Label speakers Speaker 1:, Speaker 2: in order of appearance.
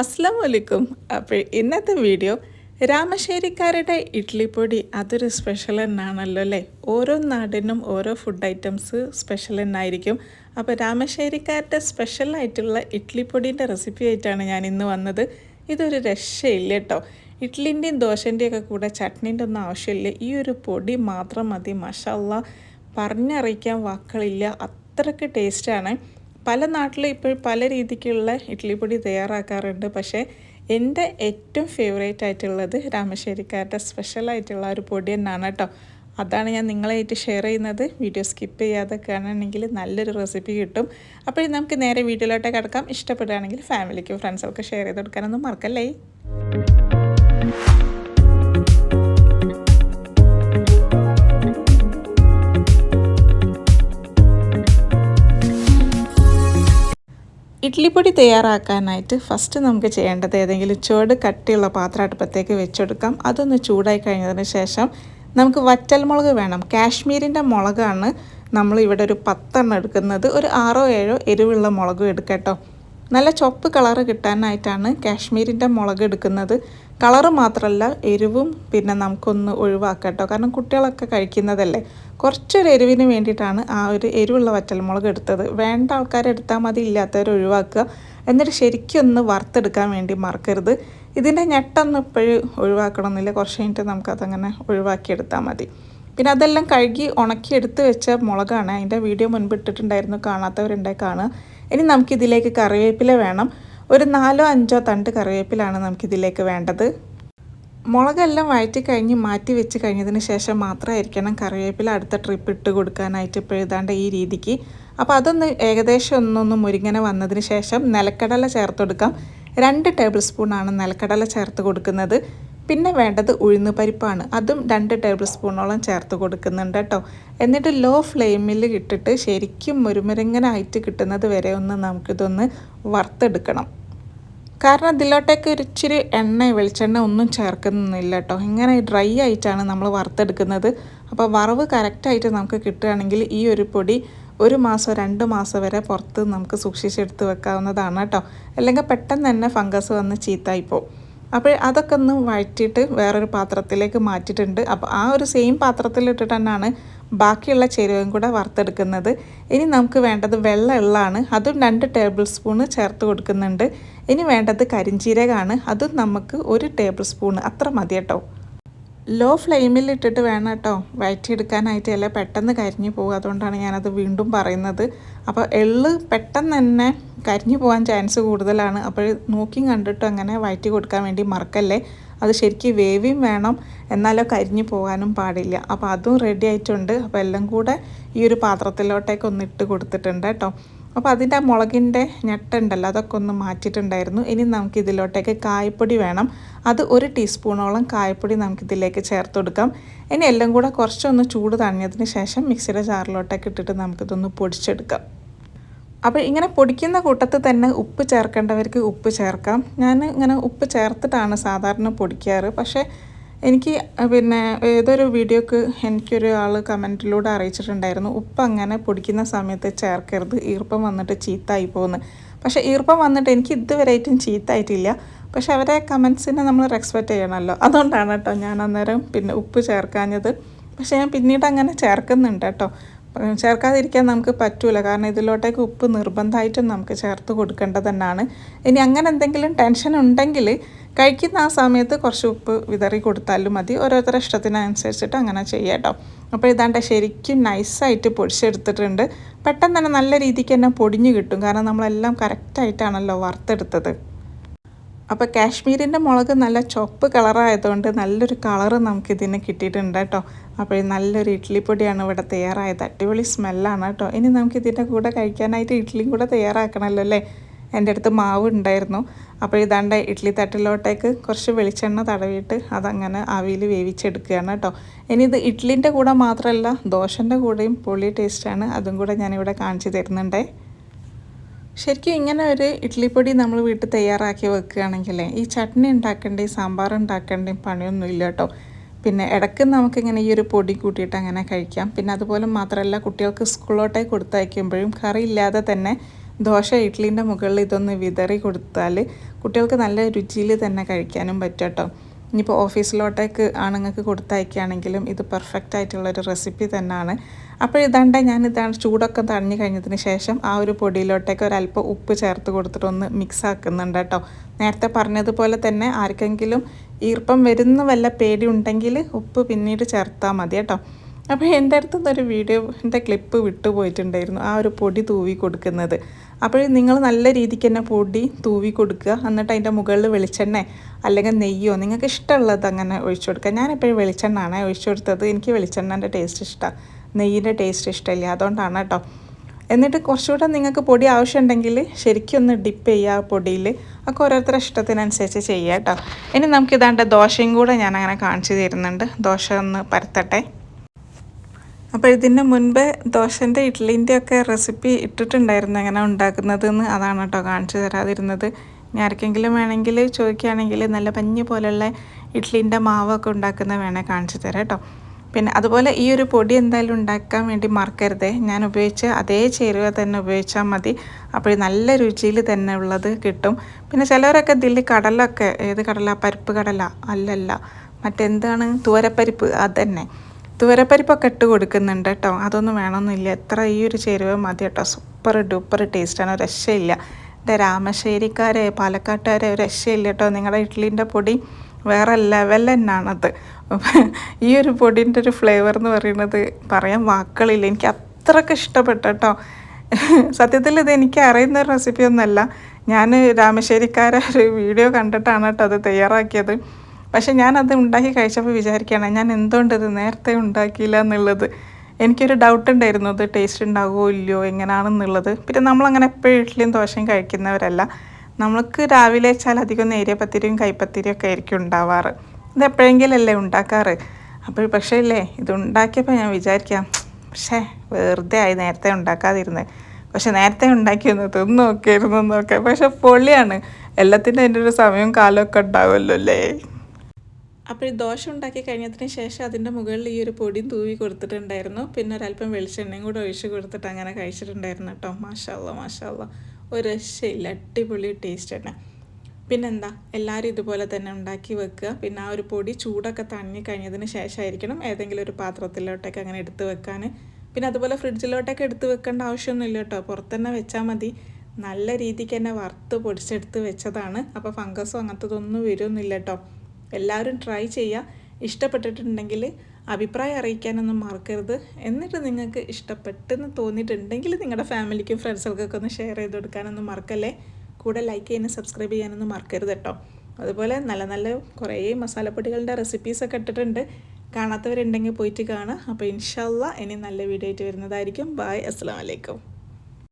Speaker 1: അസ്സാം വലൈക്കും അപ്പോൾ ഇന്നത്തെ വീഡിയോ രാമശ്ശേരിക്കാരുടെ ഇഡ്ലിപ്പൊടി അതൊരു സ്പെഷ്യൽ എന്നാണല്ലോ അല്ലേ? ഓരോ നാടിനും ഓരോ ഫുഡ് ഐറ്റംസ് സ്പെഷ്യൽ തന്നെയായിരിക്കും അപ്പോൾ രാമശ്ശേരിക്കാരുടെ സ്പെഷ്യൽ ആയിട്ടുള്ള ഇഡ്ലിപ്പൊടീന്റെ റെസിപ്പി ആയിട്ടാണ് ഞാൻ ഇന്ന് വന്നത്. ഇതൊരു രക്ഷയില്ല കേട്ടോ. ഇഡ്ലിന്റെയും ദോശന്റെയും ഒക്കെ കൂടെ ചട്നീന്റെ ഒന്നും ആവശ്യമില്ല. ഈ ഒരു പൊടി മാത്രം മതി. മഷല്ല പറഞ്ഞറിയിക്കാൻ വാക്കുകളില്ല. അത്രയ്ക്ക് ടേസ്റ്റാണ് പല നാട്ടിലും ഇപ്പോൾ പല രീതിക്കുള്ള ഇഡ്ലിപ്പൊടി തയ്യാറാക്കാറുണ്ട്. പക്ഷേ എന്റെ ഏറ്റവും ഫേവറേറ്റ് ആയിട്ടുള്ളത് രാമശ്ശേരിക്കാരുടെ സ്പെഷ്യലായിട്ടുള്ള ഒരു പൊടി തന്നെയാണ് കേട്ടോ അതാണ് ഞാൻ നിങ്ങളായിട്ട് ഷെയർ ചെയ്യുന്നത്. വീഡിയോ സ്കിപ്പ് ചെയ്യാതെ കാണണമെങ്കിൽ നല്ലൊരു റെസിപ്പി കിട്ടും. അപ്പോൾ നമുക്ക് നേരെ വീഡിയോയിലോട്ട് കിടക്കാം. ഇഷ്ടപ്പെടുകയാണെങ്കിൽ ഫാമിലിക്കും ഫ്രണ്ട്സൊക്കെ ഷെയർ ചെയ്ത് കൊടുക്കാനൊന്നും മറക്കല്ലേ? ഇഡ്ലിപ്പൊടി തയ്യാറാക്കാനായിട്ട് ഫസ്റ്റ് നമുക്ക് ചെയ്യേണ്ടത് ഏതെങ്കിലും ചുവട് കട്ടിയുള്ള പാത്രം അടുപ്പത്തേക്ക് വെച്ചെടുക്കാം. അതൊന്ന് ചൂടായി കഴിഞ്ഞതിന് ശേഷം നമുക്ക് വറ്റൽമുളക് വേണം. കാശ്മീരിന്റെ മുളകാണ് നമ്മൾ ഇവിടെ ഒരു പത്തെണ്ണം എടുക്കുന്നത്. ഒരു ആറോ ഏഴോ എരിവുള്ള മുളകും എടുക്കട്ടോ നല്ല ചുവപ്പ് കളറ് കിട്ടാനായിട്ടാണ് കാശ്മീരിന്റെ മുളക് എടുക്കുന്നത്. കളറ് മാത്രമല്ല എരിവും പിന്നെ നമുക്കൊന്ന് ഒഴിവാക്കാം കേട്ടോ. കാരണം കുട്ടികളൊക്കെ കഴിക്കുന്നതല്ലേ. കുറച്ചൊരു എരിവിന് വേണ്ടിയിട്ടാണ് ആ ഒരു എരിവുള്ള വറ്റൽമുളക് എടുത്തത്. വേണ്ട ആൾക്കാർ എടുത്താൽ മതി ഇല്ലാത്തവർ ഒഴിവാക്കുക. എന്നിട്ട് ശരിക്കും ഒന്ന് വറുത്തെടുക്കാൻ വേണ്ടി മറക്കരുത്. ഇതിന്റെ ഞെട്ടൊന്നും ഇപ്പോഴും ഒഴിവാക്കണമെന്നില്ല. കുറച്ച് കഴിഞ്ഞിട്ട് നമുക്കതങ്ങനെ ഒഴിവാക്കിയെടുത്താൽ മതി. പിന്നെ അതെല്ലാം കഴുകി ഉണക്കി എടുത്ത് വെച്ച മുളകാണ്. അതിന്റെ വീഡിയോ മുൻപിട്ടിട്ടുണ്ടായിരുന്നു. കാണാത്തവരുണ്ടായി കാണുക. ഇനി നമുക്കിതിലേക്ക് കറിവേപ്പില വേണം. ഒരു നാലോ അഞ്ചോ തണ്ട് കറിവേപ്പിലാണ് നമുക്കിതിലേക്ക് വേണ്ടത്. മുളകെല്ലാം വഴറ്റി കഴിഞ്ഞ് മാറ്റി വെച്ച് കഴിഞ്ഞതിന് ശേഷം മാത്രമായിരിക്കണം കറിവേപ്പില അടുത്ത ട്രിപ്പ് ഇട്ട് കൊടുക്കാനായിട്ട് ഇപ്പോൾ എഴുതാണ്ട് ഈ രീതിക്ക്. അപ്പോൾ അതൊന്ന് ഏകദേശം ഒന്നൊന്ന് മുരിങ്ങനെ വന്നതിന് ശേഷം നിലക്കടല ചേർത്ത് കൊടുക്കാം രണ്ട് ടേബിൾ സ്പൂണാണ് നിലക്കടല ചേർത്ത് കൊടുക്കുന്നത്. പിന്നെ വേണ്ടത് ഉഴുന്ന് പരിപ്പാണ്. അതും രണ്ട് ടേബിൾ സ്പൂണോളം ചേർത്ത് കൊടുക്കുന്നുണ്ട് കേട്ടോ. എന്നിട്ട് ലോ ഫ്ലെയിമിൽ ഇട്ടിട്ട് ശരിക്കും മുരുമുരങ്ങനായിട്ട് കിട്ടുന്നത് വരെ ഒന്ന് നമുക്കിതൊന്ന് വറുത്തെടുക്കണം. കാരണം ഇതിലോട്ടേക്ക് ഒരു ഇച്ചിരി എണ്ണ വെളിച്ചെണ്ണ ഒന്നും ചേർക്കുന്നില്ല കേട്ടോ. ഇങ്ങനെ ഡ്രൈ ആയിട്ടാണ് നമ്മൾ വറുത്തെടുക്കുന്നത്. അപ്പോൾ വറവ് കറക്റ്റായിട്ട് നമുക്ക് കിട്ടുകയാണെങ്കിൽ ഈ ഒരു പൊടി ഒരു മാസം രണ്ട് മാസം വരെ പുറത്ത് നമുക്ക് സൂക്ഷിച്ചെടുത്ത് വെക്കാവുന്നതാണ് കേട്ടോ. അല്ലെങ്കിൽ പെട്ടെന്ന് തന്നെ ഫംഗസ് വന്ന് ചീത്തായിപ്പോവും. അപ്പോൾ അതൊക്കെ ഒന്ന് വഴറ്റിയിട്ട് വേറൊരു പാത്രത്തിലേക്ക് മാറ്റിയിട്ടുണ്ട്. അപ്പോൾ ആ ഒരു സെയിം പാത്രത്തിലിട്ടിട്ട് തന്നെയാണ് ബാക്കിയുള്ള ചേരുവയും കൂടെ വറുത്തെടുക്കുന്നത്. ഇനി നമുക്ക് വേണ്ടത് വെള്ള എള്ളാണ്. അതും രണ്ട് ടേബിൾ സ്പൂണ് ചേർത്ത് കൊടുക്കുന്നുണ്ട്. ഇനി വേണ്ടത് കരിഞ്ചീരകമാണ്. അതും നമുക്ക് ഒരു ടേബിൾ സ്പൂൺ അത്ര മതി കേട്ടോ. ലോ ഫ്ലെയിമിൽ ഇട്ടിട്ട് വേണം കേട്ടോ വയറ്റിയെടുക്കാനായിട്ട് അല്ല പെട്ടെന്ന് കരിഞ്ഞു പോകും. അതുകൊണ്ടാണ് ഞാനത് വീണ്ടും പറയുന്നത്. അപ്പോൾ എള്ള് പെട്ടെന്ന് തന്നെ കരിഞ്ഞു പോകാൻ ചാൻസ് കൂടുതലാണ്. അപ്പോൾ നോക്കി കണ്ടിട്ട് അങ്ങനെ വയറ്റി കൊടുക്കാൻ വേണ്ടി മറക്കല്ലേ? അത് ശരിക്കും വേവിയും വേണം. എന്നാലോ കരിഞ്ഞു പോകാനും പാടില്ല. അപ്പോൾ അതും റെഡി ആയിട്ടുണ്ട്. അപ്പോൾ എല്ലാം കൂടെ ഈ ഒരു പാത്രത്തിലോട്ടേക്ക് ഒന്ന് ഇട്ട് കൊടുത്തിട്ടുണ്ട് കേട്ടോ. അപ്പോൾ അതിന്റെ ആ മുളകിന്റെ ഞെട്ടുണ്ടല്ലോ അതൊക്കെ ഒന്ന് മാറ്റിയിട്ടുണ്ടായിരുന്നു. ഇനി നമുക്ക് ഇതിലോട്ടേക്ക് കായപ്പൊടി വേണം. അത് ഒരു ടീസ്പൂണോളം കായപ്പൊടി നമുക്കിതിലേക്ക് ചേർത്ത് കൊടുക്കാം. ഇനി എല്ലാം കൂടെ കുറച്ചൊന്ന് ചൂട് തണിഞ്ഞതിന് ശേഷം മിക്സിയുടെ ജാറിലോട്ടേക്ക് ഇട്ടിട്ട് നമുക്കിതൊന്ന് പൊടിച്ചെടുക്കാം. അപ്പോൾ ഇങ്ങനെ പൊടിക്കുന്ന കൂട്ടത്തിൽ തന്നെ ഉപ്പ് ചേർക്കേണ്ടവർക്ക് ഉപ്പ് ചേർക്കാം. ഞാൻ ഇങ്ങനെ ഉപ്പ് ചേർത്തിട്ടാണ് സാധാരണ പൊടിക്കാറ്. പക്ഷേ എനിക്ക് പിന്നെ ഏതൊരു വീഡിയോക്ക് എനിക്കൊരു ആൾ കമന്റിലൂടെ അറിയിച്ചിട്ടുണ്ടായിരുന്നു. ഉപ്പ് അങ്ങനെ പൊടിക്കുന്ന സമയത്ത് ചേർക്കരുത്. ഈർപ്പം വന്നിട്ട് ചീത്തായി പോകുന്നു പക്ഷേ ഈർപ്പം വന്നിട്ട് എനിക്ക് ഇതുവരെയായിട്ടും ചീത്തായിട്ടില്ല. പക്ഷേ അവരെ കമൻസിനെ നമ്മൾ റെസ്പെക്റ്റ് ചെയ്യണമല്ലോ. അതുകൊണ്ടാണ് കേട്ടോ ഞാൻ അന്നേരം പിന്നെ ഉപ്പ് ചേർക്കാഞ്ഞത്. പക്ഷേ ഞാൻ പിന്നീട് അങ്ങനെ ചേർക്കുന്നുണ്ട് കേട്ടോ. ചേർക്കാതിരിക്കാൻ നമുക്ക് പറ്റൂല. കാരണം ഇതിലോട്ടേക്ക് ഉപ്പ് നിർബന്ധമായിട്ടും നമുക്ക് ചേർത്ത് കൊടുക്കേണ്ടത് തന്നെയാണ് ഇനി അങ്ങനെ എന്തെങ്കിലും ടെൻഷൻ ഉണ്ടെങ്കിൽ കഴിക്കുന്ന ആ സമയത്ത് കുറച്ച് ഉപ്പ് വിതറി കൊടുത്താലും മതി. ഓരോരുത്തരുടെ ഇഷ്ടത്തിനനുസരിച്ചിട്ട് അങ്ങനെ ചെയ്യാം കേട്ടോ. അപ്പോൾ ഇതാണ്ട് ശരിക്കും നൈസായിട്ട് പൊടിച്ചെടുത്തിട്ടുണ്ട്. പെട്ടെന്ന് തന്നെ നല്ല രീതിക്ക് തന്നെ പൊടിഞ്ഞു കിട്ടും. കാരണം നമ്മളെല്ലാം കറക്റ്റായിട്ടാണല്ലോ വറുത്തെടുത്തത്. അപ്പോൾ കാശ്മീരിന്റെ മുളക് നല്ല ചുവപ്പ് കളറായതുകൊണ്ട് നല്ലൊരു കളറ് നമുക്കിതിന് കിട്ടിയിട്ടുണ്ട് കേട്ടോ. അപ്പോൾ നല്ലൊരു ഇഡ്ഡലിപ്പൊടിയാണ് ഇവിടെ തയ്യാറായത്. അടിപൊളി സ്മെല്ലാണ് കേട്ടോ. ഇനി നമുക്ക് ഇതിന്റെ കൂടെ കഴിക്കാനായിട്ട് ഇഡ്ഡലിയും കൂടെ തയ്യാറാക്കണമല്ലോ അല്ലേ? എന്റെ അടുത്ത് മാവ് ഉണ്ടായിരുന്നു. അപ്പോൾ ഇതാണ്ട് ഇഡ്ഡലി തട്ടിലോട്ടേക്ക് കുറച്ച് വെളിച്ചെണ്ണ തടവിയിട്ട് അതങ്ങനെ ആവിയിൽ വേവിച്ചെടുക്കുകയാണ് കേട്ടോ. ഇനി ഇത് ഇഡ്ഡലിന്റെ കൂടെ മാത്രമല്ല ദോശന്റെ കൂടെയും പൊളി ടേസ്റ്റാണ്. അതും കൂടെ ഞാനിവിടെ കാണിച്ചു തരുന്നുണ്ടേ. ശരിക്കും ഇങ്ങനെ ഒരു ഇഡ്ഡലിപ്പൊടി നമ്മൾ വീട്ടിൽ തയ്യാറാക്കി വെക്കുകയാണെങ്കിൽ ഈ ചട്നി ഉണ്ടാക്കേണ്ടേ സാമ്പാർ ഉണ്ടാക്കേണ്ടയും പണിയൊന്നുമില്ല കേട്ടോ. പിന്നെ ഇടയ്ക്ക് നമുക്കിങ്ങനെ ഈ ഒരു പൊടി കൂട്ടിയിട്ട് അങ്ങനെ കഴിക്കാം. പിന്നെ അതുപോലെ മാത്രമല്ല കുട്ടികൾക്ക് സ്കൂളിലോട്ടേക്ക് കൊടുത്തയക്കുമ്പോഴും കറി ഇല്ലാതെ തന്നെ ദോശ ഇഡ്ഡലിന്റെ മുകളിൽ ഇതൊന്ന് വിതറി കൊടുത്താൽ കുട്ടികൾക്ക് നല്ല രുചിയിൽ തന്നെ കഴിക്കാനും പറ്റും കേട്ടോ. ഇനിയിപ്പോൾ ഓഫീസിലോട്ടേക്ക് ആണുങ്ങൾക്ക് കൊടുത്തയക്കുകയാണെങ്കിലും ഇത് പെർഫെക്റ്റ് ആയിട്ടുള്ളൊരു റെസിപ്പി തന്നെയാണ് അപ്പോൾ ഇതാണ്ട് ഞാൻ ഇതാണ് ചൂടൊക്കെ തടഞ്ഞു കഴിഞ്ഞതിന് ശേഷം ആ ഒരു പൊടിയിലോട്ടേക്ക് ഒരല്പം ഉപ്പ് ചേർത്ത് കൊടുത്തിട്ടൊന്ന് മിക്സ് ആക്കുന്നുണ്ട് കേട്ടോ നേരത്തെ പറഞ്ഞതുപോലെ തന്നെ ആർക്കെങ്കിലും ഈർപ്പം വരുന്ന വല്ല പേടി ഉണ്ടെങ്കിൽ ഉപ്പ് പിന്നീട് ചേർത്താൽ മതി കേട്ടോ അപ്പോൾ എന്റെ അടുത്തുനിന്നൊരു വീഡിയോന്റെ ക്ലിപ്പ് വിട്ടുപോയിട്ടുണ്ടായിരുന്നു ആ ഒരു പൊടി തൂവി കൊടുക്കുന്നത്. അപ്പോൾ നിങ്ങൾ നല്ല രീതിക്ക് തന്നെ പൊടി തൂവി കൊടുക്കുക. എന്നിട്ട് അതിന്റെ മുകളിൽ വെളിച്ചെണ്ണ അല്ലെങ്കിൽ നെയ്യോ നിങ്ങൾക്ക് ഇഷ്ടമുള്ളത് അങ്ങനെ ഒഴിച്ചു കൊടുക്കുക. ഞാനെപ്പോഴും വെളിച്ചെണ്ണയാണ് ഒഴിച്ചു കൊടുത്തത്. എനിക്ക് വെളിച്ചെണ്ണന്റെ ടേസ്റ്റ് ഇഷ്ടമാണ് നെയ്യിന്റെ ടേസ്റ്റ് ഇഷ്ടമില്ല. അതുകൊണ്ടാണ് കേട്ടോ. എന്നിട്ട് കുറച്ചുകൂടെ നിങ്ങൾക്ക് പൊടി ആവശ്യമുണ്ടെങ്കിൽ ശരിക്കും ഒന്ന് ഡിപ്പ് ചെയ്യുക പൊടിയിൽ. ഒക്കെ ഓരോരുത്തരുടെ ഇഷ്ടത്തിനനുസരിച്ച് ചെയ്യുക കേട്ടോ. ഇനി നമുക്കിതാണ്ട് ദോശയും കൂടെ ഞാൻ അങ്ങനെ കാണിച്ചു തരുന്നുണ്ട്. ദോശ ഒന്ന് പരത്തട്ടെ. അപ്പോൾ ഇതിന് മുൻപേ ദോശന്റെ ഇഡ്ലിന്റെ ഒക്കെ റെസിപ്പി ഇട്ടിട്ടുണ്ടായിരുന്നു എങ്ങനെ ഉണ്ടാക്കുന്നതെന്ന്. അതാണ് കേട്ടോ കാണിച്ചു തരാതിരുന്നത്. ഇനി ആർക്കെങ്കിലും വേണമെങ്കിൽ ചോദിക്കുകയാണെങ്കിൽ നല്ല പഞ്ഞി പോലുള്ള ഇഡ്ലിന്റെ മാവൊക്കെ ഉണ്ടാക്കുന്ന വേണേൽ കാണിച്ചു തരാം കേട്ടോ. പിന്നെ അതുപോലെ ഈ ഒരു പൊടി എന്തായാലും ഉണ്ടാക്കാൻ വേണ്ടി മറക്കരുതേ. ഞാൻ ഉപയോഗിച്ച അതേ ചേരുവ തന്നെ ഉപയോഗിച്ചാൽ മതി. അപ്പോൾ നല്ല രുചിയിൽ തന്നെ ഉള്ളത് കിട്ടും. പിന്നെ ചിലവരൊക്കെ ഇതിൽ കടലൊക്കെ ഏത് കടല? പരിപ്പ് കടല. അല്ലല്ല. മറ്റെന്താണ്? തുവരപ്പരിപ്പ്. അതന്നെ. തുവരപ്പരിപ്പൊക്കെ ഇട്ട് കൊടുക്കുന്നുണ്ട് കേട്ടോ. അതൊന്നും വേണമെന്നില്ല. എത്ര ഈ ഒരു ചേരുവ മതി കേട്ടോ. സൂപ്പർ ഡൂപ്പർ ടേസ്റ്റാണ് രക്ഷയില്ല. എന്റെ രാമശ്ശേരിക്കാരെ പാലക്കാട്ടുകാരെ രക്ഷയില്ല കേട്ടോ. നിങ്ങളുടെ ഇഡ്ഡലിന്റെ പൊടി വേറെ ലെവൽ തന്നെയാണത് ഈ ഒരു പൊടിന്റെ ഒരു ഫ്ലേവർ എന്ന് പറയുന്നത് പറയാൻ വാക്കുകളില്ല. എനിക്ക് അത്രയ്ക്ക് ഇഷ്ടപ്പെട്ടു കേട്ടോ. സത്യത്തിൽ ഇത് എനിക്ക് അറിയുന്ന റെസിപ്പി ഒന്നല്ല. ഞാൻ രാമശ്ശേരിക്കാരെ ഒരു വീഡിയോ കണ്ടിട്ടാണ് കേട്ടോ അത് തയ്യാറാക്കിയത്. പക്ഷെ ഞാനത് ഉണ്ടാക്കി കഴിച്ചപ്പോൾ വിചാരിക്കുകയാണ് ഞാൻ എന്തുകൊണ്ട് ഇത് നേരത്തെ ഉണ്ടാക്കിയില്ല എന്നുള്ളത്. എനിക്കൊരു ഡൗട്ട് ഉണ്ടായിരുന്നു അത് ടേസ്റ്റ് ഉണ്ടാകുമോ ഇല്ലയോ എങ്ങനെയാണെന്നുള്ളത് പിന്നെ നമ്മളങ്ങനെ എപ്പോഴും ഇഡ്ഡലിയും ദോശയും കഴിക്കുന്നവരല്ല. നമ്മൾക്ക് രാവിലെ വെച്ചാൽ അധികം നേരിയ പത്തിരിയും കൈപ്പത്തിരിയും ഒക്കെ ആയിരിക്കും ഉണ്ടാവാറ്. ഇത് എപ്പോഴെങ്കിലല്ലേ ഉണ്ടാക്കാറ്. അപ്പോൾ പക്ഷേ ഇല്ലേ ഇത് ഉണ്ടാക്കിയപ്പോൾ ഞാൻ വിചാരിക്കാം പക്ഷേ വെറുതെ ആയി നേരത്തെ ഉണ്ടാക്കാതിരുന്നത് പക്ഷെ നേരത്തെ ഉണ്ടാക്കിയൊന്ന് തിന്ന് നോക്കിയിരുന്നു എന്നൊക്കെ. പക്ഷെ പൊള്ളിയാണ്. എല്ലാത്തിന്റെ അതിന്റെ ഒരു സമയവും കാലമൊക്കെ ഉണ്ടാവുമല്ലോ അല്ലേ? അപ്പോൾ ഈ ദോശ ഉണ്ടാക്കി കഴിഞ്ഞതിന് ശേഷം അതിന്റെ മുകളിൽ ഈ ഒരു പൊടിയും തൂവി കൊടുത്തിട്ടുണ്ടായിരുന്നു. പിന്നെ ഒരല്പം വെളിച്ചെണ്ണയും കൂടെ ഒഴിച്ച് കൊടുത്തിട്ട് അങ്ങനെ കഴിച്ചിട്ടുണ്ടായിരുന്നു കേട്ടോ. മാഷാല്ല മാഷാല്ല ഒരു രക്ഷയില്ല അടിപൊളി ടേസ്റ്റ് തന്നെ. പിന്നെന്താ? എല്ലാവരും ഇതുപോലെ തന്നെ ഉണ്ടാക്കി വെക്കുക. പിന്നെ ആ ഒരു പൊടി ചൂടൊക്കെ തണ്ണി കഴിഞ്ഞതിന് ശേഷമായിരിക്കണം ഏതെങ്കിലും ഒരു പാത്രത്തിലോട്ടൊക്കെ അങ്ങനെ എടുത്ത് വെക്കാൻ. പിന്നെ അതുപോലെ ഫ്രിഡ്ജിലോട്ടൊക്കെ എടുത്ത് വെക്കേണ്ട ആവശ്യമൊന്നുമില്ല കേട്ടോ. പുറത്ത് തന്നെ വെച്ചാൽ മതി. നല്ല രീതിക്ക് തന്നെ വറുത്ത് പൊടിച്ചെടുത്ത് വെച്ചതാണ്. അപ്പോൾ ഫംഗസോ അങ്ങനത്തതൊന്നും വരുമൊന്നുമില്ല കേട്ടോ. എല്ലാവരും ട്രൈ ചെയ്യുക ഇഷ്ടപ്പെട്ടിട്ടുണ്ടെങ്കിൽ അഭിപ്രായം അറിയിക്കാനൊന്നും മറക്കരുത്. എന്നിട്ട് നിങ്ങൾക്ക് ഇഷ്ടപ്പെട്ടെന്ന് തോന്നിയിട്ടുണ്ടെങ്കിൽ നിങ്ങളുടെ ഫാമിലിക്കും ഫ്രണ്ട്സുകൾക്കൊക്കെ ഒന്ന് ഷെയർ ചെയ്ത് കൊടുക്കാനൊന്നും മറക്കല്ലേ? കൂടെ ലൈക്ക് ചെയ്യാനും സബ്സ്ക്രൈബ് ചെയ്യാനൊന്നും മറക്കരുത് കേട്ടോ. അതുപോലെ നല്ല നല്ല കുറേ മസാലപ്പൊടികളുടെ റെസിപ്പീസൊക്കെ ഇട്ടിട്ടുണ്ട്. കാണാത്തവരുണ്ടെങ്കിൽ പോയിട്ട് കാണാം അപ്പോൾ ഇൻഷല്ല ഇനി നല്ല വീഡിയോ ആയിട്ട് വരുന്നതായിരിക്കും. ബായ് അസ്സാം വലൈക്കും